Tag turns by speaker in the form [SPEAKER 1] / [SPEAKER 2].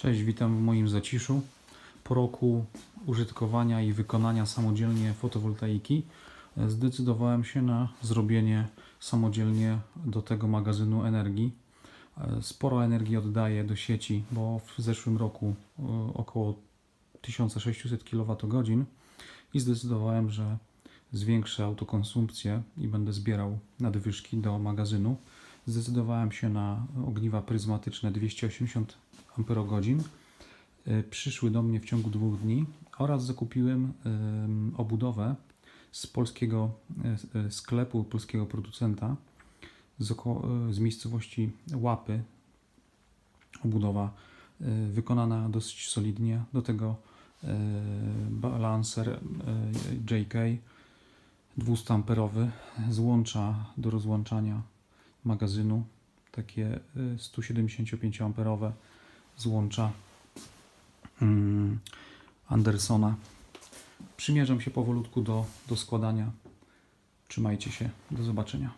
[SPEAKER 1] Cześć, witam w moim zaciszu. Po roku użytkowania i wykonania samodzielnie fotowoltaiki e, zdecydowałem się na zrobienie samodzielnie do tego magazynu energii. E, Sporo energii oddaję do sieci, bo w zeszłym roku e, około 1600 kWh i zdecydowałem, że zwiększę autokonsumpcję i będę zbierał nadwyżki do magazynu. Zdecydowałem się na ogniwa pryzmatyczne 280 Ah. Przyszły do mnie w ciągu dwóch dni oraz zakupiłem em, obudowę z polskiego e, e, sklepu, polskiego producenta z, z miejscowości Łapy. Obudowa wykonana dosyć solidnie. Do tego balancer JK 200 amperowy złącza do rozłączania magazynu takie y, 175 amperowe złącza mm, Andersona. Przymierzam się powolutku do, do składania. Trzymajcie się. Do zobaczenia.